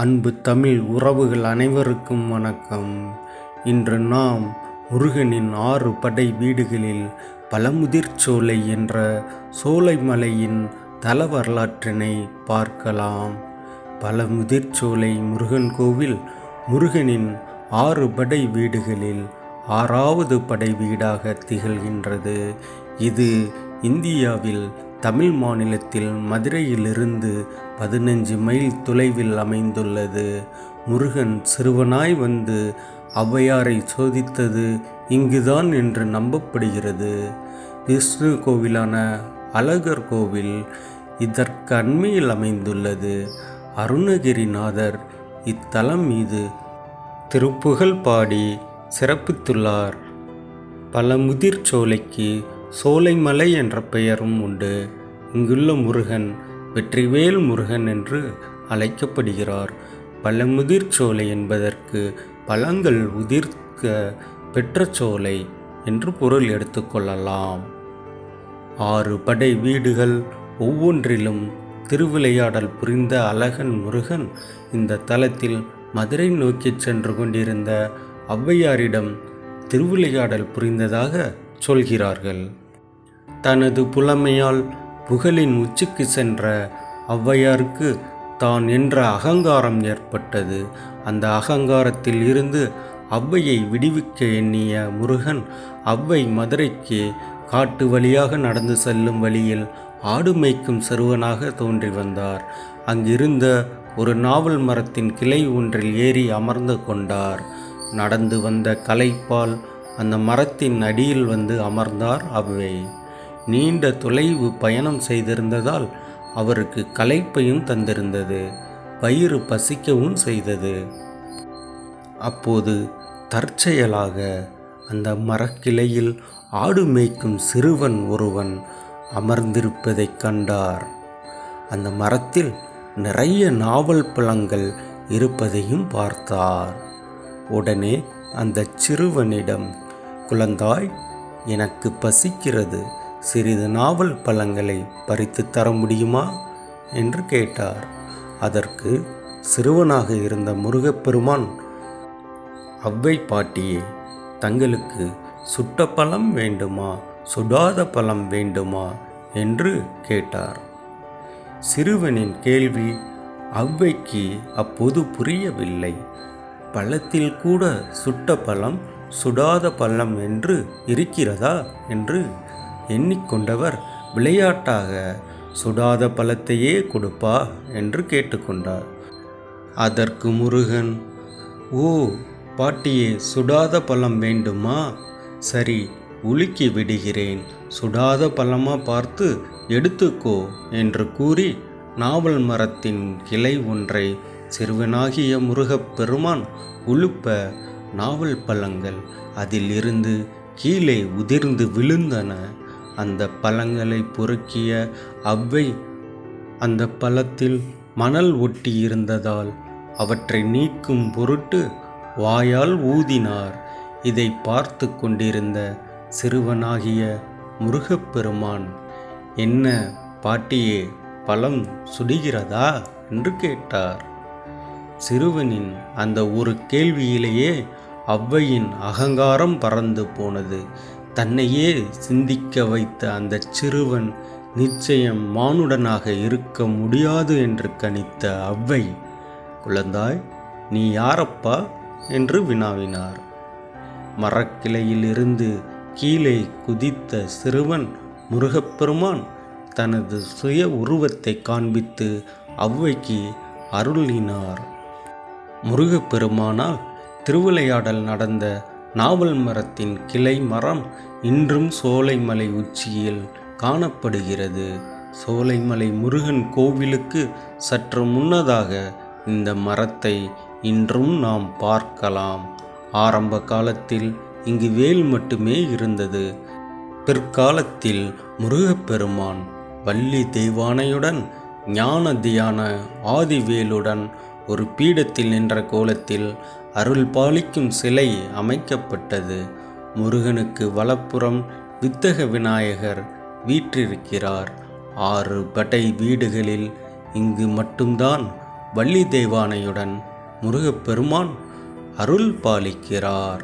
அன்பு தமிழ் உறவுகள் அனைவருக்கும் வணக்கம். இன்று நாம் முருகனின் ஆறு படை வீடுகளில் பழமுதிர்ச்சோலை என்ற சோலைமலையின் தல வரலாற்றினை பார்க்கலாம். பழமுதிர்ச்சோலை முருகன் கோவில் முருகனின் ஆறு படை வீடுகளில் ஆறாவது படை வீடாக திகழ்கின்றது. இது இந்தியாவில் தமிழ் மாநிலத்தில் மதுரையிலிருந்து பதினஞ்சு மைல் தொலைவில் அமைந்துள்ளது. முருகன் சிறுவனாய் வந்து ஔவையாரை சோதித்தது இங்குதான் என்று நம்பப்படுகிறது. விஷ்ணு கோவிலான அழகர் கோவில் இதற்கு அண்மையில் அமைந்துள்ளது. அருணகிரிநாதர் இத்தலம் மீது திருப்புகழ் பாடி சிறப்பித்துள்ளார். பல சோலைக்கு சோலைமலை என்ற பெயரும் உண்டு. இங்குள்ள முருகன் வெற்றிவேல் முருகன் என்று அழைக்கப்படுகிறார். பழமுதிர் சோலை என்பதற்கு பழங்கள் உதிர்க்க பெற்ற சோலை என்று பொருள் எடுத்துக்கொள்ளலாம் ஆறு படை வீடுகள் ஒவ்வொன்றிலும் திருவிளையாடல் புரிந்த அழகன் முருகன் இந்த தலத்தில் மதுரை நோக்கி சென்று கொண்டிருந்த ஔவையாரிடம் திருவிளையாடல் புரிந்ததாக சொல்கிறார்கள். தனது புலமையால் புகழின் உச்சிக்கு சென்ற ஔவையாருக்கு தான் என்ற அகங்காரம் ஏற்பட்டது. அந்த அகங்காரத்தில் இருந்து ஔவையை விடுவிக்க எண்ணிய முருகன் ஔவை மதுரைக்கு காட்டு வழியாக நடந்து செல்லும் வழியில் ஆடு மேய்க்கும் சிறுவனாக தோன்றி வந்தார். அங்கிருந்த ஒரு நாவல் மரத்தின் கிளை ஒன்றில் ஏறி அமர்ந்து கொண்டார். நடந்து வந்த கலைப்பால் அந்த மரத்தின் அடியில் வந்து அமர்ந்தார் அவ்வை நீண்ட தொலைவு பயணம் செய்திருந்ததால் அவருக்கு களைப்பையும் தந்திருந்தது. வயிறு பசிக்கவும் செய்தது. அப்போது தற்செயலாக அந்த மரக்கிளையில் ஆடு மேய்க்கும் சிறுவன் ஒருவன் அமர்ந்திருப்பதைக் கண்டார். அந்த மரத்தில் நிறைய நாவல் பழங்கள் இருப்பதையும் பார்த்தார். உடனே அந்த சிறுவனிடம் குழந்தாய் எனக்கு பசிக்கிறது. சிறிது நாவல் பழங்களை பறித்து தர முடியுமா? என்று கேட்டார். அதற்கு சிறுவனாக இருந்த முருகப்பெருமான் அவ்வை பாட்டியே தங்களுக்கு சுட்ட பழம் வேண்டுமா? சுடாத பழம் வேண்டுமா? என்று கேட்டார். சிறுவனின் கேள்வி அவ்வைக்கு அப்போது புரியவில்லை. பழத்தில் கூட சுட்ட பழம் சுடாத பள்ளம் என்று இருக்கிறதா? என்று எண்ணிக்கொண்டவர் விளையாட்டாக சுடாத பழத்தையே கொடுப்பா என்று கேட்டுக்கொண்டார். அதற்கு முருகன் ஓ பாட்டியே சுடாத பழம் வேண்டுமா? சரி உலுக்கி விடுகிறேன். சுடாத பழமாக பார்த்து எடுத்துக்கோ என்று கூறி நாவல் மரத்தின் கிளை ஒன்றை சிறுவனாகிய முருகப் பெருமான் உழுப்ப நாவல் பழங்கள் அதில் இருந்து கீழே உதிர்ந்து விழுந்தன. அந்த பழங்களை பொறுக்கிய அவ்வை அந்த பழத்தில் மணல் ஒட்டி இருந்ததால் அவற்றை நீக்கும் பொருட்டு வாயால் ஊதினார். இதை பார்த்து கொண்டிருந்த சிறுவனாகிய முருகப்பெருமான் என்ன பாட்டியே பழம் சுடுகிறதா? என்று கேட்டார். சிறுவனின் அந்த ஒரு கேள்வியிலேயே அவ்வையின் அகங்காரம் பறந்து போனது. தன்னையே சிந்திக்க வைத்த அந்த சிறுவன் நிச்சயம் மானுடனாக இருக்க முடியாது என்று கணித்த அவ்வை குழந்தாய் நீ யாரப்பா? என்று வினாவினார். மரக்கிளையிலிருந்து கீழே குதித்த சிறுவன் முருகப்பெருமான் தனது சுய உருவத்தை காண்பித்து அவ்வைக்கு அருளினார். முருகப்பெருமானால் திருவிளையாடல் நடந்த நாவல் மரத்தின் கிளை மரம் இன்றும் சோலைமலை உச்சியில் காணப்படுகிறது. சோலைமலை முருகன் கோவிலுக்கு சற்று முன்னதாக இந்த மரத்தை இன்றும் நாம் பார்க்கலாம். ஆரம்ப காலத்தில் இங்கு வேல் மட்டுமே இருந்தது. பிற்காலத்தில் முருகப்பெருமான் வள்ளி தெய்வானையுடன் ஞான தியான ஆதிவேலுடன் ஒரு பீடத்தில் நின்ற கோலத்தில் அருள் பாலிக்கும் சிலை அமைக்கப்பட்டது. முருகனுக்கு வலப்புறம் வித்தக விநாயகர் வீற்றிருக்கிறார். ஆறு படை வீடுகளில் இங்கு மட்டும்தான் வள்ளி தெய்வானையுடன் முருகப்பெருமான் அருள் பாலிக்கிறார்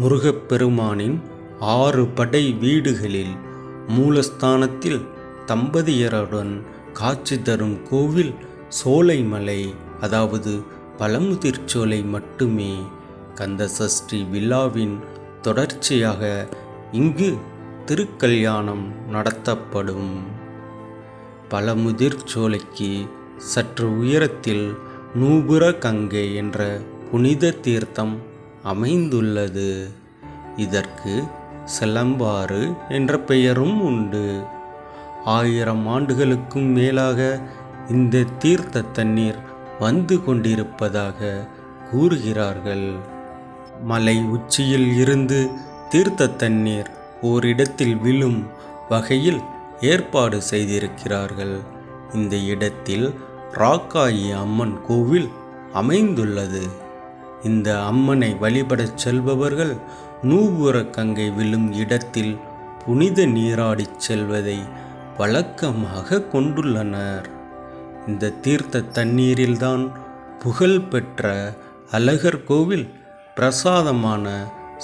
முருகப்பெருமானின் ஆறு படை வீடுகளில் மூலஸ்தானத்தில் தம்பதியருடன் காட்சி தரும் கோவில் சோலைமலை அதாவது பழமுதிர்ச்சோலை மட்டுமே கந்த சஷ்டி விழாவின் தொடர்ச்சியாக இங்கு திருக்கல்யாணம் நடத்தப்படும். பழமுதிர்ச்சோலைக்கு சற்று உயரத்தில் நூபுர கங்கை என்ற புனித தீர்த்தம் அமைந்துள்ளது. இதற்கு செலம்பாறு என்ற பெயரும் உண்டு. ஆயிரம் ஆண்டுகளுக்கும் மேலாக இந்த தீர்த்த தண்ணீர் வந்து கொண்டிருப்பதாக கூறுகிறார்கள். மலை உச்சியில் இருந்து தீர்த்த தண்ணீர் ஓரிடத்தில் விழும் வகையில் ஏற்பாடு செய்திருக்கிறார்கள். இந்த இடத்தில் ராக்காயி அம்மன் கோவில் அமைந்துள்ளது. இந்த அம்மனை வழிபடச் செல்பவர்கள் நூபூரகங்கை விழும் இடத்தில் புனித நீராடிச் செல்வதை வழக்கமாக கொண்டுள்ளனர். இந்த தீர்த்த தண்ணீரில்தான் புகழ்பெற்ற அழகர் கோவில் பிரசாதமான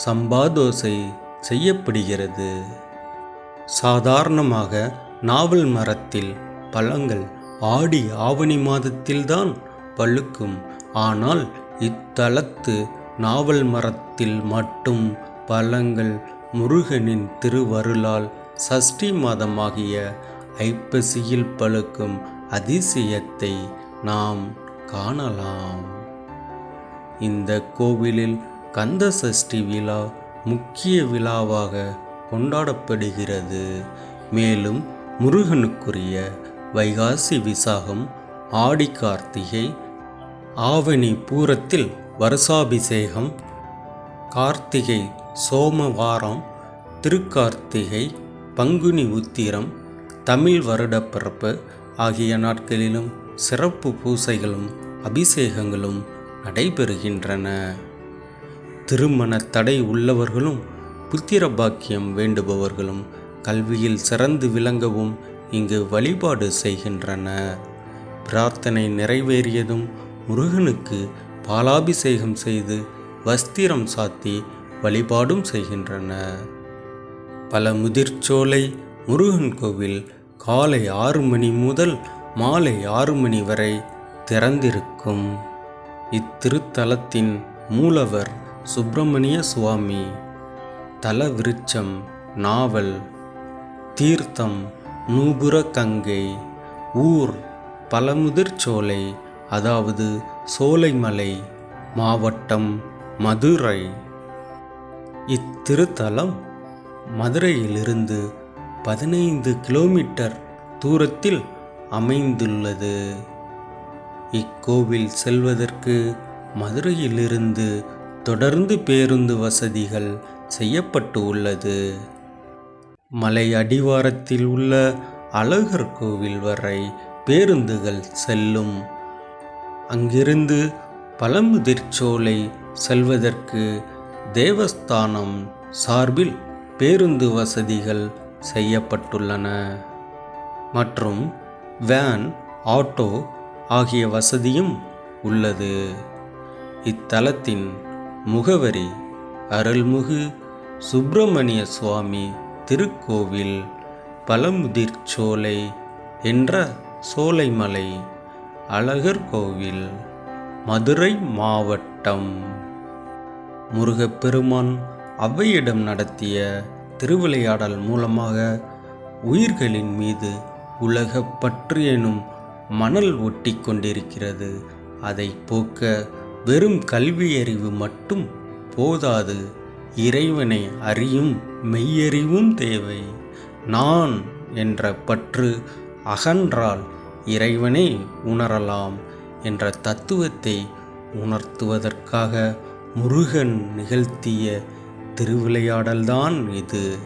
சம்பாதோசை செய்யப்படுகிறது. சாதாரணமாக நாவல் மரத்தில் பழங்கள் ஆடி ஆவணி மாதத்தில்தான் பழுக்கும். ஆனால் இத்தலத்து நாவல் மரத்தில் மட்டும் பழங்கள் முருகனின் திருவருளால் சஷ்டி மாதமாகிய ஐப்பசியில் பழுக்கும் அதிசயத்தை நாம் காணலாம். இந்த கோவிலில் கந்த சஷ்டி விழா முக்கிய விழாவாக கொண்டாடப்படுகிறது. மேலும் முருகனுக்குரிய வைகாசி விசாகம் ஆடி கார்த்திகை ஆவணி பூரத்தில் வருஷாபிஷேகம் கார்த்திகை சோமவாரம் திருக்கார்த்திகை பங்குனி உத்திரம் தமிழ் வருடப்பிறப்பு ஆகிய நாட்களிலும் சிறப்பு பூசைகளும் அபிஷேகங்களும் நடைபெறுகின்றன. திருமண தடை உள்ளவர்களும் புத்திர பாக்கியம் வேண்டுபவர்களும் கல்வியில் சிறந்து விளங்கவும் இங்கு வழிபாடு செய்கின்றன பிரார்த்தனை நிறைவேறியதும் முருகனுக்கு பாலாபிஷேகம் செய்து வஸ்திரம் சாத்தி வழிபாடும் செய்கின்றன பல முதிர்ச்சோலை முருகன் கோவில் காலை ஆறு மணி முதல் மாலை ஆறு மணி வரை திறந்திருக்கும். இத்திருத்தலத்தின் மூலவர் சுப்பிரமணிய சுவாமி. தல விருட்சம் நாவல் தீர்த்தம் நூபுர கங்கை ஊர் பழமுதிர்ச்சோலை அதாவது சோலைமலை மாவட்டம் மதுரை. இத்திருத்தலம் மதுரையிலிருந்து பதினைந்து கிலோமீட்டர் தூரத்தில் அமைந்துள்ளது. இக்கோவில் செல்வதற்கு மதுரையிலிருந்து தொடர்ந்து பேருந்து வசதிகள் செய்யப்பட்டு உள்ளது. மலை அடிவாரத்தில் உள்ள அழகர் கோவில் வரை பேருந்துகள் செல்லும். அங்கிருந்து பழமுதிர்ச்சோலை செல்வதற்கு தேவஸ்தானம் சார்பில் பேருந்து வசதிகள் செய்யப்பட்டுள்ளன. மற்றும் வேன் ஆட்டோ ஆகிய வசதியும் உள்ளது. இத்தலத்தின் முகவரி அருள்முகு சுப்பிரமணிய சுவாமி திருக்கோவில் பழமுதிர்ச்சோலை என்ற சோலைமலை அழகர் கோவில் மதுரை மாவட்டம். முருகப்பெருமான் ஔவையிடம் நடத்திய திருவிளையாடல் மூலமாக உயிர்களின் மீது உலக பற்று எனும் மணல் ஒட்டி கொண்டிருக்கிறது. அதை போக்க வெறும் கல்வியறிவு மட்டும் போதாது. இறைவனை அறியும் மெய்யறிவும் தேவை. நான் என்ற பற்று அகன்றால் இறைவனை உணரலாம் என்ற தத்துவத்தை உணர்த்துவதற்காக முருகன் நிகழ்த்திய திருவிளையாடல்தான் இது.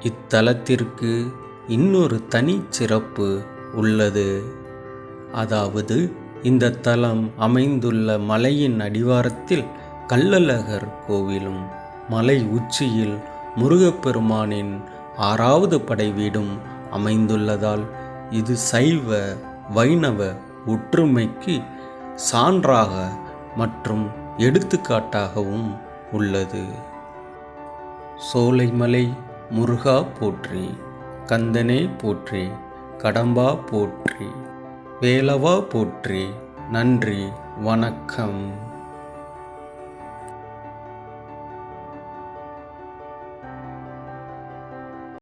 இத்தலத்திற்கு இன்னொரு தனிச்சிறப்பு உள்ளது. அதாவது இந்த தலம் அமைந்துள்ள மலையின் அடிவாரத்தில் கள்ளழகர் கோவிலும் மலை உச்சியில் முருகப்பெருமானின் ஆறாவது படை வீடும் அமைந்துள்ளதால் இது சைவ வைணவ ஒற்றுமைக்கு சான்றாக மற்றும் எடுத்துக்காட்டாகவும் உள்ளது. சோலைமலை முருகா போற்றி கந்தனே போற்றி கடம்பா போற்றி வேலவா போற்றி நன்றி வணக்கம்.